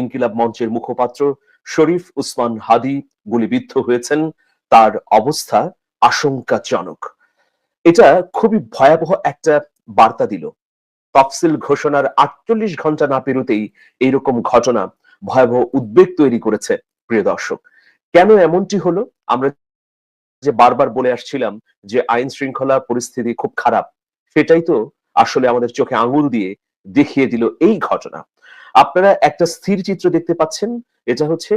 ইনকিলাব মঞ্চের মুখপাত্র শরীফ উসমান হাদি গুলিবিদ্ধ হয়েছেন। তার অবস্থা আশঙ্কাজনক। এটা খুবই ভয়াবহ একটা বার্তা দিল। তফসিল ঘোষণার আটচল্লিশ ঘণ্টা না পেরোতেই এইরকম ঘটনা ভয়াবহ উদ্বেগ তৈরি করেছে, প্রিয় দর্শক। কেন এমনটি হলো? আমরা যে বারবার বলে আসছিলাম যে আইন শৃঙ্খলা পরিস্থিতি খুব খারাপ, সেটাই তো আসলে আমাদের চোখে আঙুল দিয়ে দেখিয়ে দিল এই ঘটনা। আপনারা একটা স্থির চিত্র দেখতে পাচ্ছেন। এটা হচ্ছে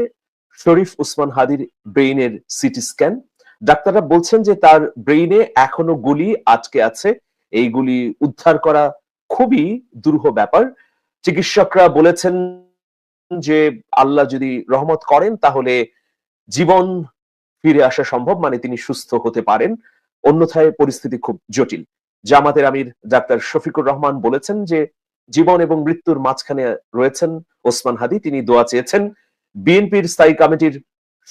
শরীফ উসমান হাদির ব্রেইনের সিটি স্ক্যান। ডাক্তাররা বলছেন যে তার ব্রেইনে এখনও গুলি আটকে আছে। এই গুলি উদ্ধার করা খুবই দুরূহ ব্যাপার। চিকিৎসকরা বলেছেন যে আল্লাহ যদি রহমত করেন, তাহলে জীবন ফিরে আসা সম্ভব মানে তিনি সুস্থ হতে পারেন। অন্যথায় পরিস্থিতি খুব জটিল। জামাতের আমির ডাক্তার শফিকুর রহমান বলেছেন যে জীবন এবং মৃত্যুর মাঝখানে রয়েছেন ওসমান হাদি। তিনি দোয়া চেয়েছেন। বিএনপির স্থায়ী কমিটির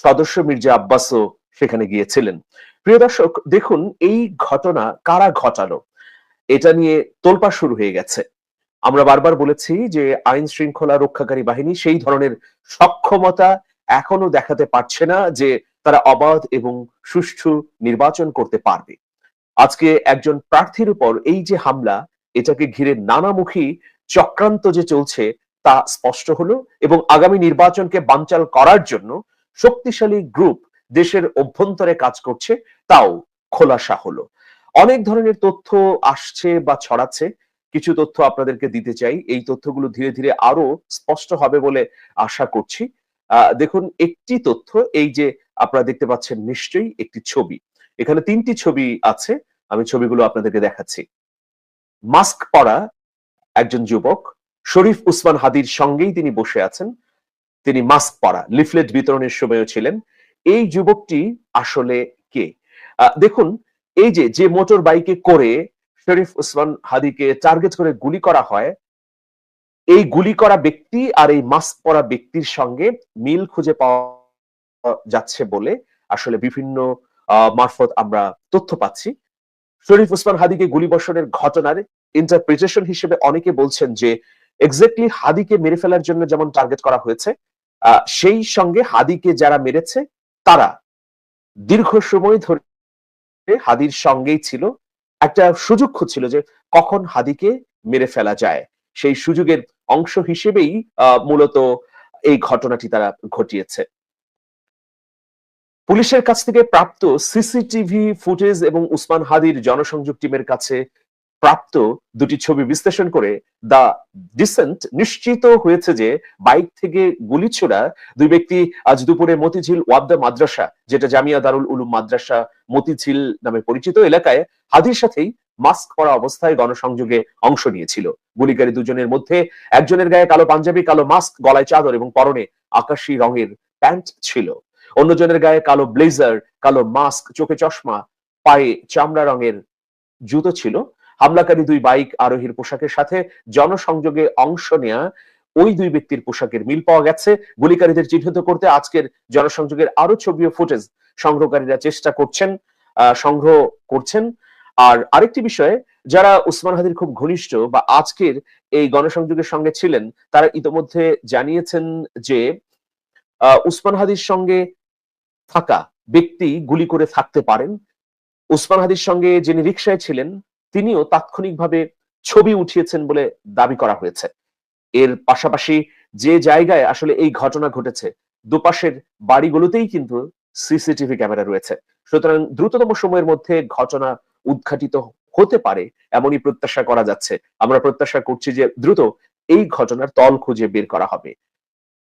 সদস্য মির্জা আব্বাসও সেখানে গিয়েছিলেন। প্রিয় দর্শক, দেখুন এই ঘটনা কারা ঘটালো? এটা নিয়ে তোলপা শুরু হয়ে গেছে। আমরা বারবার বলেছি যে আইন শৃঙ্খলা রক্ষাকারী বাহিনী সেই ধরনের সক্ষমতা এখনও দেখাতে পারছে না যে তারা অবাধ এবং সুষ্ঠু নির্বাচন করতে পারবে। আজকে একজন প্রার্থীর উপর এই যে হামলা এটাকে ঘিরে নানামুখী চক্রান্ত যে চলছে তা স্পষ্ট হলো এবং আগামী নির্বাচনকে বানচাল করার জন্য শক্তিশালী গ্রুপ দেশের অভ্যন্তরে কাজ করছে, তাও খোলাসা হলো। অনেক ধরনের তথ্য আসছে বা ছড়াচ্ছে। কিছু তথ্য আপনাদেরকে দিতে চাই। এই তথ্যগুলো ধীরে ধীরে আরও স্পষ্ট হবে বলে আশা করছি। দেখুন, একটি তথ্য, এই যে আপনারা দেখতে পাচ্ছেন নিশ্চয়ই একটি ছবি। এখানে তিনটি ছবি আছে। আমি ছবিগুলো আপনাদেরকে দেখাচ্ছি। মাস্ক পরা একজন যুবক। শরীফ উসমান হাদির সঙ্গেই তিনি বসে আছেন। তিনি মাস্ক পরা, লিফলেট বিতরণের সময়ও ছিলেন। এই যুবকটি আসলে কে? দেখুন, এই যে যে মোটর বাইকে করে শরীফ উসমান হাদিকে টার্গেট করে গুলি করা হয়, এই গুলি করা ব্যক্তি আর এই মাস্ক পরা ব্যক্তির সঙ্গে মিল খুঁজে পাওয়া যাচ্ছে বলে আসলে বিভিন্ন মারফত আমরা তথ্য পাচ্ছি। শরীফ উসমান হাদিকে গুলিবর্ষণের ঘটনার ইন্টারপ্রিটেশন হিসেবে অনেকে বলছেন যে এক্স্যাক্টলি হাদিকে মেরে ফেলার জন্য যেমন টার্গেট করা হয়েছে সেই সঙ্গে হাদিকে যারা মেরেছে, তারা দীর্ঘ সময় ধরে হাদির সঙ্গেই ছিল। একটা সুযোগ খুঁজছিল যে কখন হাদিকে মেরে ফেলা যায়। সেই সুযোগের অংশ হিসেবেই মূলত এই ঘটনাটি তারা ঘটিয়েছে। পুলিশের কাছ থেকে প্রাপ্ত সিসিটিভি ফুটেজ এবং উসমান হাদির জনসংযোগ টিমের কাছে প্রাপ্ত দুটি ছবি বিশ্লেষণ করে দা ডিসেন্ট নিশ্চিত হয়েছে যে বাইক থেকে গুলি ছোড়া দুই ব্যক্তি আজ দুপুরে মতিঝিল ওয়াবদা মাদ্রাসা, যেটা জামিয়া দারুল উলুম মাদ্রাসা, মতিঝিল নামে পরিচিত এলাকায় হাদির সাথেই মাস্ক পরা অবস্থায় গণসংযোগে অংশ নিয়েছিল। গুলিকারী দুজনের মধ্যে একজনের গায়ে কালো পাঞ্জাবি, কালো মাস্ক, গলায় চাদর এবং পরনে আকাশী রঙের প্যান্ট ছিল। অন্যজনের গায়ে কালো ব্লেজার কালো মাস্ক চোখে চশমা, পায়ে চামড়া রঙের জুতো ছিল। হামলাকারী দুই বাইক আরোহীর পোশাকের সাথে জনসংযোগে অংশ নেয়া ওই দুই ব্যক্তির পোশাকের মিল পাওয়া গেছে। গুলিকারীদের চিহ্নিত করতে আজকের জনসংযোগের আরও ছবি ও ফুটেজ সংগ্রহকারীরা চেষ্টা করছেন সংগ্রহ করছেন। আর আরেকটি বিষয়ে, যারা উসমান হাদির খুব ঘনিষ্ঠ বা আজকের এই গণসংযোগের সঙ্গে ছিলেন, তারা ইতোমধ্যে জানিয়েছেন যে উসমান হাদির সঙ্গে থাকা ব্যক্তি গুলি করে থাকতে পারেন। উসমান হাদির সঙ্গে যিনি রিকশায় ছিলেন, তিনিও তাৎক্ষণিকভাবে ছবি উঠিয়েছেন বলে দাবি করা হয়েছে। এর পাশাপাশি যে জায়গায় আসলে এই ঘটনা ঘটেছে, দুপাশের বাড়িগুলোতেই কিন্তু সিসিটিভি ক্যামেরা রয়েছে। সুতরাং দ্রুততম সময়ের মধ্যে ঘটনা উদ্ঘাটিত হতে পারে, এমনই প্রত্যাশা করা যাচ্ছে। আমরা প্রত্যাশা করছি যে দ্রুত এই ঘটনার তল খুঁজে বের করা হবে।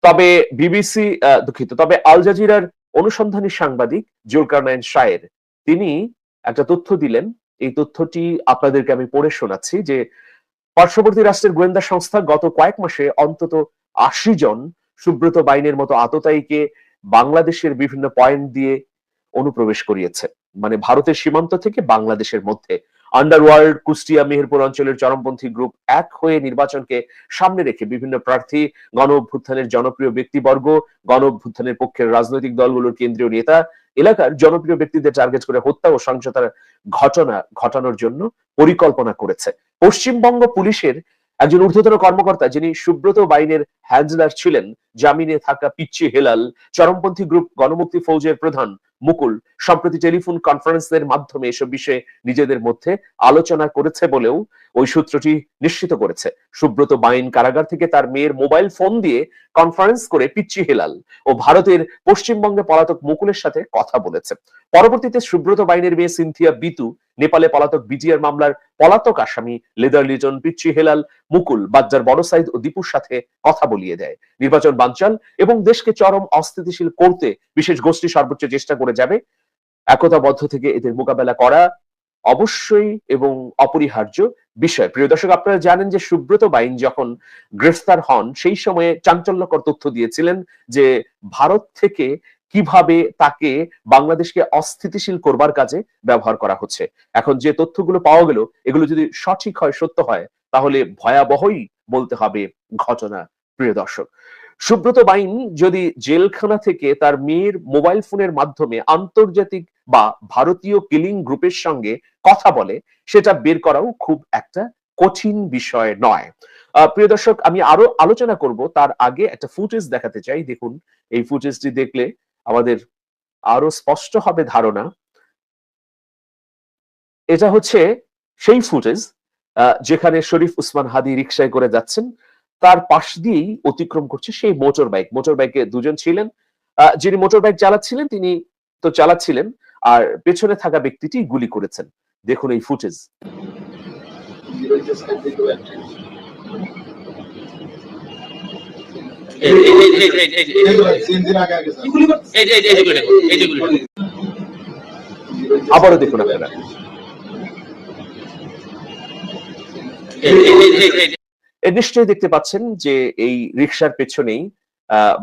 তবে বিবিসি দুঃখিত। তবে আল জাজিরার অনুসন্ধানী সাংবাদিক জুলকারনাইন শায়ের। তিনি একটা তথ্য দিলেন। এই তথ্যটি আপনাদেরকে আমি পড়ে শোনাচ্ছি যে পার্শ্ববর্তী রাষ্ট্রের গোয়েন্দা সংস্থা গত কয়েক মাসে অন্তত আশি জন সুব্রত বাইনের মতো আততায়ীকে বাংলাদেশের বিভিন্ন পয়েন্ট দিয়ে অনুপ্রবেশ করিয়েছে। মানে ভারতের সীমান্ত থেকে বাংলাদেশের মধ্যে। আন্ডারওয়ার্ল্ড কুষ্টিয়া মেহেরপুর অঞ্চলের চরমপন্থী গ্রুপ এক হয়ে নির্বাচনকে সামনে রেখে বিভিন্ন প্রার্থী, গণ অভ্যুত্থানের জনপ্রিয় ব্যক্তিবর্গ, গণ অভ্যুত্থানের পক্ষের রাজনৈতিক দলগুলোর কেন্দ্রীয় নেতা, এলাকার জনপ্রিয় ব্যক্তিদের টার্গেট করে হত্যা ও সহিংসতার ঘটনা ঘটানোর জন্য পরিকল্পনা করেছে। পশ্চিমবঙ্গ পুলিশের একজন ঊর্ধ্বতন কর্মকর্তা যিনি সুব্রত বাইনের হ্যান্ডলার ছিলেন, জামিনে থাকা পিচ্ছি হেলাল, চরমপন্থী গ্রুপ গণমুক্তি ফৌজের প্রধান মুকুল সম্প্রতি টেলিফোন কনফারেন্সের মাধ্যমে এসব বিষয়ে নিজেদের মধ্যে আলোচনা করেছে বলেও ওই সূত্রটি নিশ্চিত করেছে। সুব্রত বাইন কারাগার থেকে তার মেয়ের মোবাইল ফোন দিয়ে কনফারেন্স করে পিচ্চি হেলাল ও ভারতের পশ্চিমবঙ্গে পলাতক মুকুলের সাথে কথা বলেছে। পরবর্তীতে সুব্রত বাইনের মেয়ে সিনথিয়া বিতু নেপালে পলাতক বিজিআর মামলার পলাতক আসামি লেদার লিটন পিচ্চি হেলাল মুকুল, বাজ্জার বড় সাইদ ও দীপুর সাথে কথা বলিয়ে দেয়। নির্বাচন বানচাল এবং দেশকে চরম অস্থিতিশীল করতে বিশেষ গোষ্ঠী সর্বোচ্চ চেষ্টা করে যাবে। একতাবদ্ধ থেকে এদের মোকাবেলা করা অবশ্যই এবং অপরিহার্য বিষয়। প্রিয় দর্শক, আপনারা জানেন যে সুব্রত বাইন যখন গ্রেফতার হন, সেই সময়ে চাঞ্চল্যকর তথ্য দিয়েছিলেন যে ভারত থেকে কীভাবে তাকে বাংলাদেশকে অস্থিতিশীল করবার কাজে ব্যবহার করা হচ্ছে? এখন যে তথ্যগুলো পাওয়া গেল, এগুলো যদি সঠিক হয়, সত্য হয়, তাহলে ভয়াবহই বলতে হবে ঘটনা, প্রিয় দর্শক। সুব্রত বাইন যদি জেলখানা থেকে তার মেয়ের মোবাইল ফোনের মাধ্যমে আন্তর্জাতিক বা ভারতীয় কিলিং গ্রুপের সঙ্গে কথা বলে, সেটা বের করাও খুব একটা কঠিন বিষয় নয়। প্রিয় দর্শক, আমি আরও আলোচনা করব। তার আগে একটা ফুটেজ দেখাতে চাই। দেখুন, এই ফুটেজটি দেখলে আমাদের আরও স্পষ্ট হবে ধারণা। এটা হচ্ছে সেই ফুটেজ যেখানে শরীফ উসমান হাদি রিক্সায় করে যাচ্ছেন। তার পাশ দিয়েই অতিক্রম করছে সেই মোটর বাইক। মোটর বাইকে দুজন ছিলেন যিনি মোটর বাইক চালাচ্ছিলেন, তিনি তো চালাচ্ছিলেন, আর পেছনে থাকা ব্যক্তিটি গুলি করেছেন। দেখুন এই ফুটেজ। আবারও দেখুন আপনারা নিশ্চয়ই দেখতে পাচ্ছেন যে এই রিক্সার পেছনেই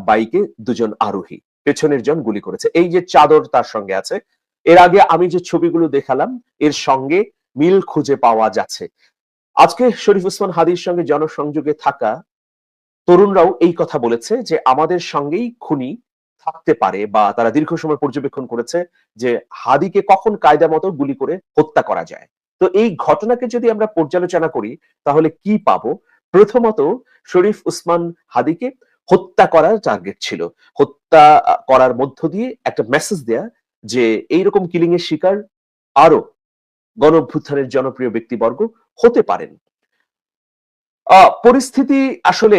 বাইকে দুজন আরোহী পেছনের জন গুলি করেছে এই যে চাদর তার সঙ্গে আছে এর আগে আমি যে ছবিগুলো দেখালাম এর সঙ্গে মিল খুঁজে পাওয়া যাচ্ছে আজকে শরীফ উসমান হাদির সঙ্গে জনসংযোগে থাকা তরুণরাও এই কথা বলেছে যে আমাদের সঙ্গেই খুনি থাকতে পারে বা তারা দীর্ঘ সময় পর্যবেক্ষণ করেছে যে হাদিকে কখন কায়দা মতো গুলি করে হত্যা করা যায়। তো এই ঘটনাকে যদি আমরা পর্যালোচনা করি, তাহলে কি পাবো? প্রথমত শরীফ উসমান হাদিকে হত্যা করার টার্গেট ছিল। হত্যা করার মধ্য দিয়ে একটা মেসেজ দেয়া যে এইরকম কিলিং এর শিকার আরও গণ জনপ্রিয় ব্যক্তিবর্গ হতে পারেন। পরিস্থিতি আসলে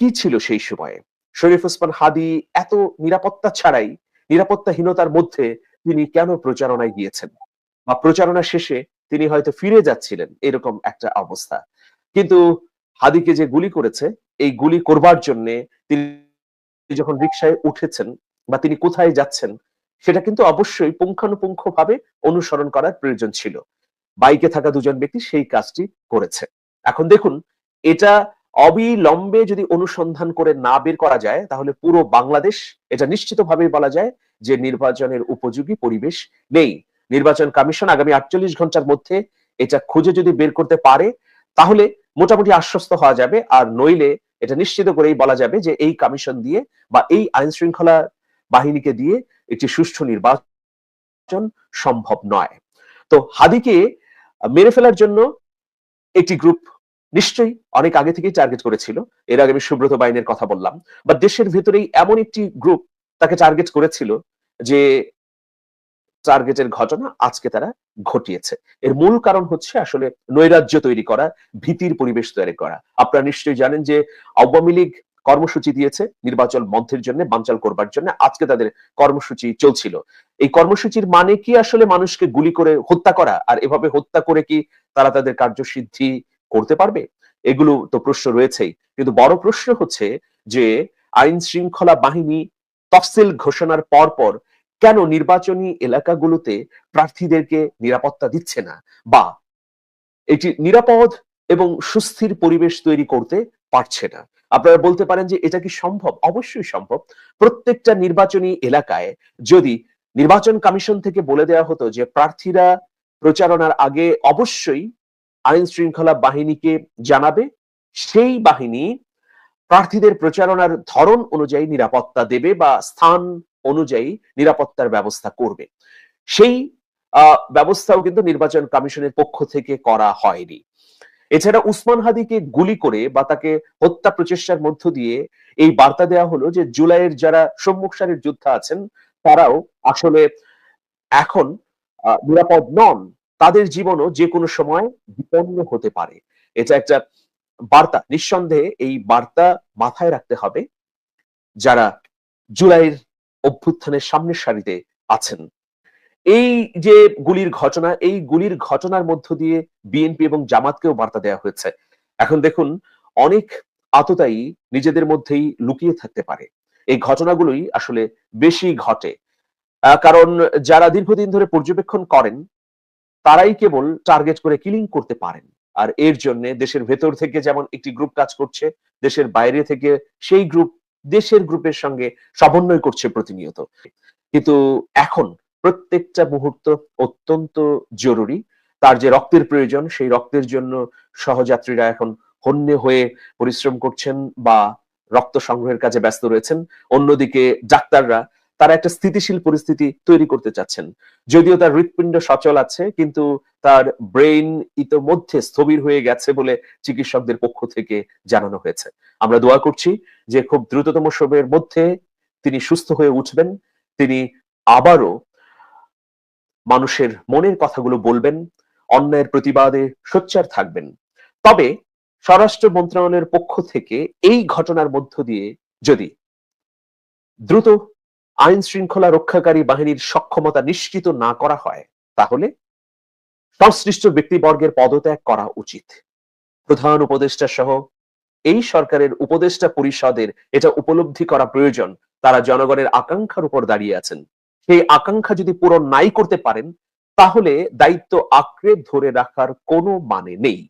কি ছিল সেই সময়ে? শরীফ ওসমান হাদি এত নিরাপত্তা ছাড়াই, নিরাপত্তাহীনতার মধ্যে তিনি কেন প্রচারণায় গিয়েছেন? বা প্রচারণা শেষে তিনি হয়তো ফিরে যাচ্ছিলেন, এরকম একটা অবস্থা। কিন্তু হাদিকে যে গুলি করেছে, এই গুলি করবার জন্য তিনি যখন রিক্সায় উঠেছেন বা তিনি কোথায় যাচ্ছেন, সেটা কিন্তু অবশ্যই পুঙ্খানুপুঙ্খ ভাবে অনুসরণ করার প্রয়োজন ছিল। বাইকে থাকা দুজন ব্যক্তি সেই কাজটি করেছে। এখন দেখুন, এটা অবিলম্বে যদি অনুসন্ধান করে না বের করা যায়, তাহলে পুরো বাংলাদেশ এটা নিশ্চিতভাবে বলা যায় যে নির্বাচনের উপযোগী পরিবেশ নেই। নির্বাচন কমিশন আগামী আটচল্লিশ ঘণ্টার মধ্যে এটা খুঁজে যদি বের করতে পারে, তাহলে মোটামুটি আশ্বস্ত হওয়া যাবে। আর নইলে এটা নিশ্চিত করেই বলা যাবে যে এই কমিশন দিয়ে বা এই আইন শৃঙ্খলা বাহিনীকে দিয়ে একটি সুষ্ঠু নির্বাচন সম্ভব নয়। তো হাদিকে মেরে ফেলার জন্য একটি গ্রুপ নিশ্চয়ই অনেক আগে থেকেই টার্গেট করেছিল। এর আগে আমি সুব্রত বাইনের কথা বললাম। বা দেশের ভেতরেই এমন একটি গ্রুপ তাকে টার্গেট করেছিল যে টার্গেটের ঘটনা আজকে তারা ঘটিয়েছে। এর মূল কারণ হচ্ছে আসলে নৈরাজ্য তৈরি করা, ভীতির পরিবেশ তৈরি করা। আপনারা নিশ্চয়ই জানেন যে আওয়ামী লীগ কর্মসূচি দিয়েছে নির্বাচন বন্ধের জন্য, বানচাল করবার জন্য। আজকে তাদের কর্মসূচি চলছিল। এই কর্মসূচির মানে কি আসলে মানুষকে গুলি করে হত্যা করা? আর এভাবে হত্যা করে কি তারা তাদের কার্যসিদ্ধি করতে পারবে? এগুলো তো প্রশ্ন রয়েছেই। কিন্তু বড় প্রশ্ন হচ্ছে যে, আইন শৃঙ্খলা বাহিনী তফসিল ঘোষণার পর পর কেন নির্বাচনী এলাকাগুলোতে প্রার্থীদেরকে নিরাপত্তা দিচ্ছে না? বা, এটি নিরাপদ এবং সুস্থির পরিবেশ তৈরি করতে পারছে না। আপনারা বলতে পারেন যে, এটা কি সম্ভব? অবশ্যই সম্ভব। প্রত্যেকটা নির্বাচনী এলাকায় যদি নির্বাচন কমিশন থেকে বলে দেওয়া হতো যে, প্রার্থীরা প্রচারণার আগে অবশ্যই আইন শৃঙ্খলা বাহিনীকে জানাবে। সেই বাহিনী প্রার্থীদের প্রচারণার ধরন অনুযায়ী নিরাপত্তা দেবে বা স্থান অনুযায়ী নিরাপত্তার ব্যবস্থা করবে। সেই ব্যবস্থাও কিন্তু নির্বাচন কমিশনের পক্ষ থেকে করা হয়নি। এছাড়া উসমান হাদিকে গুলি করে বা তাকে হত্যা প্রচেষ্টার মধ্য দিয়ে এই বার্তা দেওয়া হলো যে, জুলাইয়ের যারা সম্মুখ সারির যোদ্ধা আছেন, তারাও আসলে এখন নিরাপদ নন। তাদের জীবনও যে কোনো সময় বিপন্ন হতে পারে। এটা একটা বার্তা। নিঃসন্দেহে এই বার্তা মাথায় রাখতে হবে যারা জুলাইয়ের অভ্যুত্থানের সামনের সারিতে আছেন। এই যে গুলির ঘটনা, এই গুলির ঘটনার মধ্য দিয়ে বিএনপি এবং জামাতকেও বার্তা দেওয়া হয়েছে। এখন দেখুন, অনেক আততায়ী নিজেদের মধ্যেই লুকিয়ে থাকতে পারে। এই ঘটনাগুলোই আসলে বেশি ঘটে। কারণ যারা দীর্ঘদিন ধরে পর্যবেক্ষণ করেন তারাই কেবল টার্গেট করে কিলিং করতে পারেন। আর এর জন্য দেশের ভেতর থেকে যেমন একটি গ্রুপ কাজ করছে, দেশের বাইরে থেকে সেই গ্রুপ দেশের গ্রুপের সঙ্গে সমন্বয় করছে প্রতিনিয়ত। কিন্তু এখন প্রত্যেকটা মুহূর্ত অত্যন্ত জরুরি। তার যে রক্তের প্রয়োজন, সেই রক্তের জন্য সহযাত্রীরা এখন হন্যে হয়ে পরিশ্রম করছেন বা রক্ত সংগ্রহের কাজে ব্যস্ত রয়েছেন। অন্যদিকে ডাক্তাররা তারা একটা স্থিতিশীল পরিস্থিতি তৈরি করতে চাচ্ছেন। যদিও তার হৃৎপিণ্ড সচল আছে, কিন্তু তার ব্রেইন ইতোমধ্যে স্থবির হয়ে গেছে বলে চিকিৎসকদের পক্ষ থেকে জানানো হয়েছে। আমরা দোয়া করছি যে খুব দ্রুততম সময়ের মধ্যে তিনি সুস্থ হয়ে উঠবেন, তিনি আবারও মানুষের মনের কথাগুলো বলবেন, অন্যায়ের প্রতিবাদে সোচ্চার থাকবেন। তবে স্বরাষ্ট্র মন্ত্রণালয়ের পক্ষ থেকে এই ঘটনার মধ্য দিয়ে যদি দ্রুত আইন শৃঙ্খলা রক্ষাকারী বাহিনীর সক্ষমতা নিশ্চিত না করা হয়, তাহলে সংশ্লিষ্ট ব্যক্তিবর্গের পদত্যাগ করা উচিত। প্রধান উপদেষ্টা সহ এই সরকারের উপদেষ্টা পরিষদের এটা উপলব্ধি করা প্রয়োজন, তারা জনগণের আকাঙ্ক্ষার উপর দাঁড়িয়ে আছেন। সেই আকাঙ্ক্ষা যদি পূরণ নাই করতে পারেন, তাহলে দায়িত্ব আঁকড়ে ধরে রাখার কোনো মানে নেই।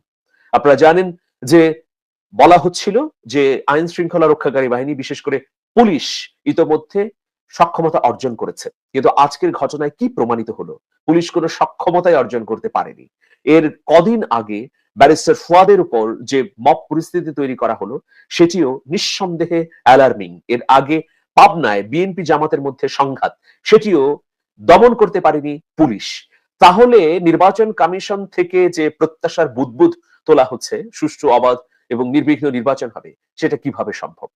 আপনারা জানেন যে বলা হচ্ছিল যে আইন শৃঙ্খলা রক্ষাকারী বাহিনী, বিশেষ করে পুলিশ, ইতোমধ্যে সক্ষমতা অর্জন করেছে। কিন্তু আজকের ঘটনায় কি প্রমাণিত হলো? পুলিশ কোনো সক্ষমতাই অর্জন করতে পারেনি। এর কদিন আগে ব্যারিস্টার ফুয়াদের উপর যে মব পরিস্থিতি তৈরি করা হলো, সেটিও নিঃসন্দেহে অ্যালার্মিং। এর আগে পাবনায় বিএনপি জামাতের মধ্যে সংঘাত, সেটিও দমন করতে পারেনি পুলিশ। তাহলে নির্বাচন কমিশন থেকে যে প্রত্যাশার বুদবুদ তোলা হচ্ছে, সুষ্ঠু, অবাধ এবং নির্বিঘ্ন নির্বাচন হবে, সেটা কীভাবে সম্ভব?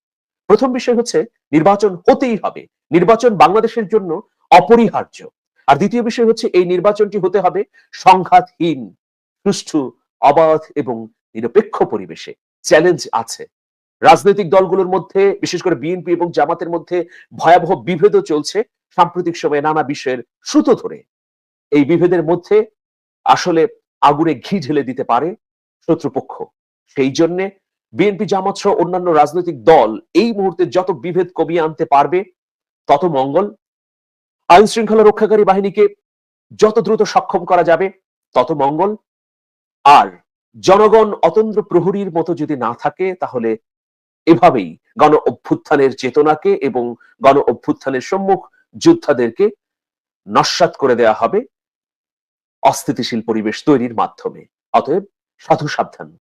প্রথম বিষয় হচ্ছে নির্বাচন হতেই হবে। নির্বাচন বাংলাদেশের জন্য অপরিহার্য। আর দ্বিতীয় বিষয় হচ্ছে এই নির্বাচনটি হতে হবে সংঘাতহীন, সুষ্ঠু, অবাধ এবং নিরপেক্ষ পরিবেশে। চ্যালেঞ্জ আছে। রাজনৈতিক দলগুলোর মধ্যে, বিশেষ করে বিএনপি এবং জামাতের মধ্যে ভয়াবহ বিভেদও চলছে সাম্প্রতিক সময়ে নানা বিষয়ের সুতো ধরে। এই বিভেদের মধ্যে আসলে আগুনে ঘি ঢেলে দিতে পারে শত্রুপক্ষ। সেই জন্য বিএনপি জামাত সহ অন্যান্য রাজনৈতিক দল এই মুহূর্তে যত বিভেদ কমিয়ে আনতে পারবে, তত মঙ্গল। আইন শৃঙ্খলা রক্ষাকারী বাহিনীকে যত দ্রুত সক্ষম করা যাবে, তত মঙ্গল। আর জনগণ অতন্দ্র প্রহরীর মতো যদি না থাকে, তাহলে এভাবেই গণ অভ্যুত্থানের চেতনাকে এবং গণ অভ্যুত্থানের সম্মুখ যোদ্ধাদেরকে নস্বাত করে দেয়া হবে অস্থিতিশীল পরিবেশ তৈরির মাধ্যমে। অতএব সাধু সাবধান।